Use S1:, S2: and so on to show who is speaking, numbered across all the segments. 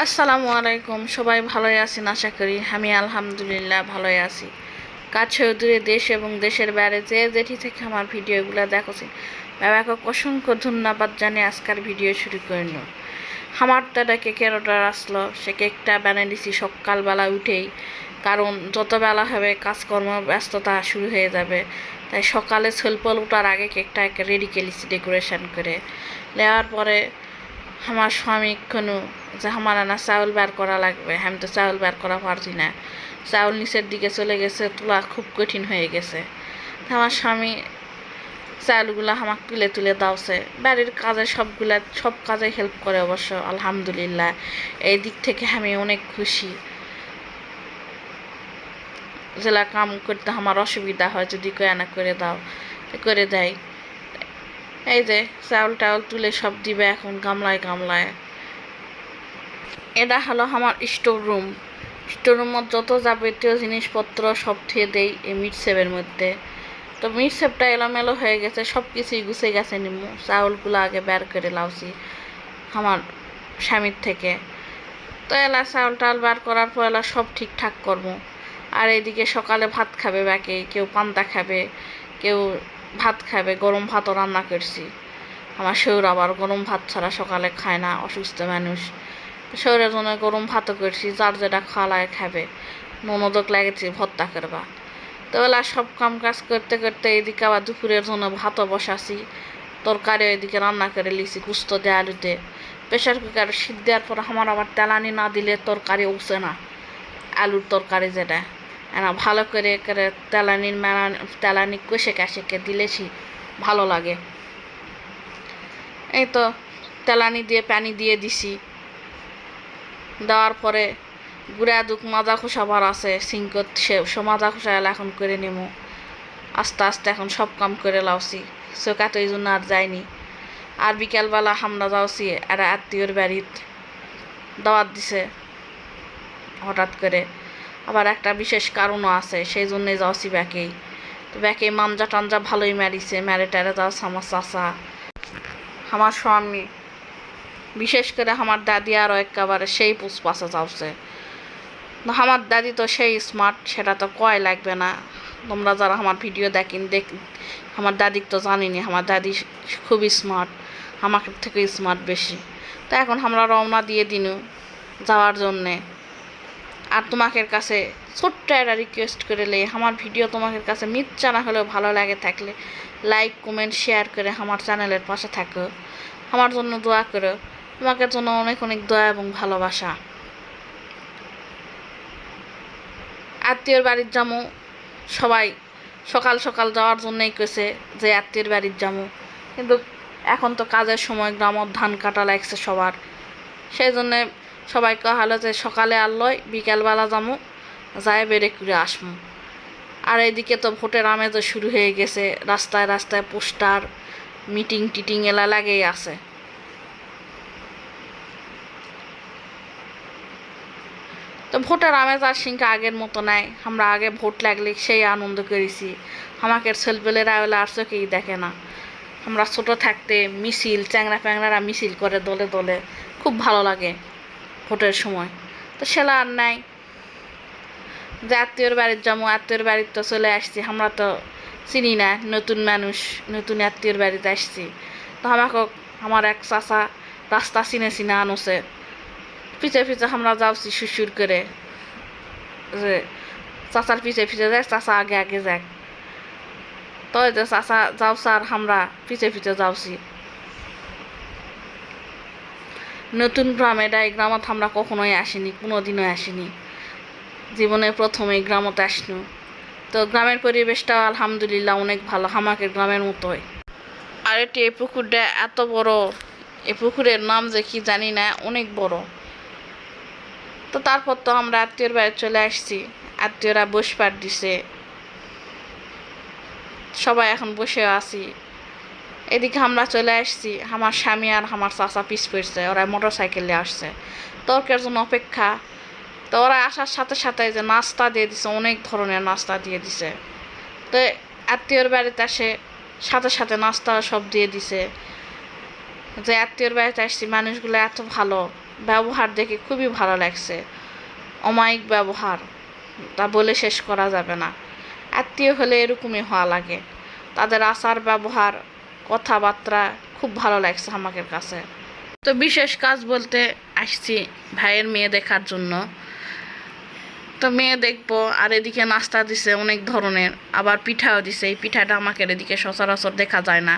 S1: আসসালামু আলাইকুম, সবাই ভালোই আছেন আশা করি? আমি আলহামদুলিল্লাহ ভালোই আছি। কাছে দূরে দেশ এবং দেশের বাইরে যে যেটি থেকে আমার ভিডিওগুলো দেখছেন, বাবাকে অসংখ্য ধন্যবাদ জানিয়ে আজকের ভিডিও শুরু করিল আমার দাদা কেকের অর্ডার আসলো, সে কেকটা বানিয়ে দিছি সকালবেলা উঠেই, কারণ যত বেলা হবে কাজকর্ম, ব্যস্ততা শুরু হয়ে যাবে। তাই সকালে সলপল উঠার আগে কেকটা রেডি কেলিছি ডেকোরেশন করে। নেওয়ার পরে আমার স্বামী কোনো যে আমার না চাউল বার করা লাগবে, আমি তো চাউল বের করা পারছি না। চাউল নিচের দিকে চলে গেছে, তোলা খুব কঠিন হয়ে গেছে। আমার স্বামী চাউলগুলো আমাকে তুলে তুলে দাওছে। বাড়ির কাজে সবগুলা, সব কাজে হেল্প করে অবশ্য, আলহামদুলিল্লাহ। এই দিক থেকে আমি অনেক খুশি। জেলা কাম করতে আমার অসুবিধা হয়, যদি কয়া না করে দাও করে দেয়। এই যে চাউল টাউল তুলে সব দিবে এখন, গামলায় গামলায়। এটা হলো আমার স্টোর রুম স্টোর রুমত যত যাবতীয় জিনিসপত্র সব থুয়ে দেই এই মিট সেবের মধ্যে। তো মিট সেপটা এলোমেলো হয়ে গেছে, সব কিছুই গুছে গেছে নিমু চাউলগুলো আগে বের করে লাউছি আমার স্বামীর থেকে। তো এলা চাউল টাউল বার করার পর এলা সব ঠিকঠাক করব। আর এইদিকে সকালে ভাত খাবে বাকি, কেউ পান্তা খাবে, কেউ ভাত খাবে গরম ভাতও রান্না করছি। আমার শরীর আবার গরম ভাত ছাড়া সকালে খায় না, অসুস্থ মানুষ। শরীরের জন্য গরম ভাতও করছি, যার যেটা খাওয়ালায় খাবে ননদক লাগেছে ভর্তা করবা। তো বেলা সব কাম কাজ করতে করতে এদিকে আবার দুপুরের জন্য ভাতও বসাছি। তরকারি এদিকে রান্না করে লিছি, গুস্ত দিয়ে আলুতে। প্রেশার কুকার সিদ্ধ দেওয়ার পর আমার আবার তেলানি না দিলে তরকারি উঠছে না, আলুর তরকারি যেটা। ভালো করে করে তেলানির মেলা, তেলানি কষে কাশেকে দিলেছি, ভালো লাগে। এই তো তেলানি দিয়ে পানি দিয়ে দিছি। দেওয়ার পরে গুড়া দুক মাজা খোসাবার আছে সিঙ্কত সে মাজা খোসা এখন করে নেব আস্তে আস্তে এখন সব কাম করে লাওছি চোকাতো এই জন্য আর যায়নি। আর বিকালবেলা আমরা যাওছি একটা আত্মীয়র বাড়িত দাওয়াত দিছে, হঠাৎ করে। আবার একটা বিশেষ কারণও আছে, সেই জন্যে যাওয়াছি ব্যাকেই। তো ব্যাকে মাঞ্জা টাঞ্জা ভালোই মারিছে ম্যারে ট্যারে যাওয়াছে আমার চাষা আমার স্বামী, বিশেষ করে আমার দাদি আরও একেবারে সেই পুষ্পাশে যাচ্ছে আমার দাদি তো সেই স্মার্ট সেটা তো কয় লাগবে না। তোমরা যারা আমার ভিডিও দেখিন, দেখ, আমার দাদিক তো জানিনি, আমার দাদি খুবই স্মার্ট আমার থেকে স্মার্ট বেশি। তো এখন আমরা রওনা দিয়ে দিনু যাওয়ার জন্যে। আর তোমাকের কাছে ছোট্ট একটা রিকোয়েস্ট করে লে, আমার ভিডিও তোমাদের কাছে মিথ্যা না হলেও ভালো লাগে থাকলে লাইক কমেন্ট শেয়ার করে আমার চ্যানেলের পাশে থাকো। আমার জন্য দোয়া করো। তোমাকে জন্য অনেক অনেক দয়া এবং ভালোবাসা। আত্মীয়র বাড়ির যামো সবাই সকাল সকাল যাওয়ার জন্যই কেছে যে আত্মীয়র বাড়ির যামো কিন্তু এখন তো কাজের সময়, গ্রামত ধান কাটা লাগছে সবার। সেই জন্যে সবাই কহালো যে সকালে আনলয় বিকালবেলা যামো, যায় বেড়ে করে আসমু। আর এদিকে তো ভোটের আমেজও শুরু হয়ে গেছে, রাস্তায় রাস্তায় পোস্টার, মিটিং টিটিং এলা লাগেই আছে। তো ভোটের আমেজ আর সিংকা আগের মতো নাই, আমরা আগে ভোট লাগলে সেই আনন্দ করেছি। আমাকে ছেলেপেলেরা ওলা আর চোখেই দেখে না। আমরা ছোট থাকতে মিছিল চ্যাংরা প্যাংরারা মিছিল করে দলে দলে, খুব ভালো লাগে। ভোটের সময়। তো সেলা আর নাই। যে আত্মীয়র বাড়ির যাব, আত্মীয়র বাড়ির তো চলে আসছি। আমরা তো চিনি না, নতুন মানুষ, নতুন আত্মীয়র বাড়িতে আসছি। তো আমাকে, আমার এক চাচা রাস্তা চিনে চিনে আনছে। পিছে পিছে আমরা যাচ্ছি সুসুর করে। যে চাচার পিছে পিছে যায়, চাচা আগে আগে যাক তো চাচা যাও স্যার আমরা পিছে পিছে যাচ্ছি। নতুন গ্রাম এই গ্রামত আমরা কখনোই আসিনি কোনো দিনও আসিনি। জীবনে প্রথম এই গ্রামত আসনু। তো গ্রামের পরিবেশটা আলহামদুলিল্লাহ অনেক ভালো হামাকের গ্রামের মতোই। আর এটি এই পুকুরটা এত বড়, এই পুকুরের নাম যে কি জানি না, অনেক বড়। তো তারপর তো আমরা আত্মীয়র বাড়ি চলে আসছি, আত্মীয়রা বসপাট দিছে। সবাই এখন বসে আছি। এদিকে আমরা চলে আসছি। আমার স্বামী আর আমার চাচা পিস পড়ছে, ওরা মোটর সাইকেলে আসছে। তর্কের জন্য অপেক্ষা। তো ওরা আসার সাথে সাথে যে নাস্তা দিয়ে দিছে, অনেক ধরনের নাস্তা দিয়ে দিছে। তো আত্মীয়র বাড়িতে আসে, সাথে সাথে নাস্তা সব দিয়ে দিছে। যে আত্মীয়র বাড়িতে আসছি, মানুষগুলো এত ভালো, ব্যবহার দেখে খুবই ভালো লাগছে। অমায়িক ব্যবহার, তা বলে শেষ করা যাবে না। আত্মীয় হলে এরকমই হওয়া লাগে। তাদের আচার ব্যবহার কথাবার্তা খুব ভালো লাগছে আমাদের কাছে। তো বিশেষ কাজ বলতে আসছি ভাইয়ের মেয়ে দেখার জন্য। তো মেয়ে দেখব, আর এদিকে নাস্তা দিছে অনেক ধরনের, আবার পিঠাও দিছে। এই পিঠাটা আমাকে এদিকে সচরাচর দেখা যায় না।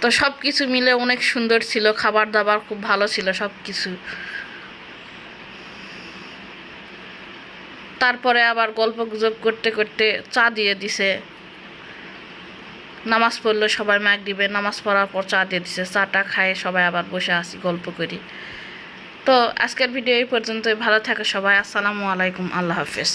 S1: তো সব কিছু মিলে অনেক সুন্দর ছিল খাবার দাবার খুব ভালো ছিল সব কিছু তারপরে আবার গল্প গুজব করতে করতে চা দিয়ে দিছে। নামাজ পড়ল সবাই ম্যাক দিবে, নামাজ পড়ার পর চা দিয়ে দিছে, চাটা খায় সবাই আবার বসে আসি গল্প করি। তো আজকের ভিডিও এই পর্যন্তই, ভালো থাকে সবাই, আসসালামু আলাইকুম, আল্লাহ হাফেজ।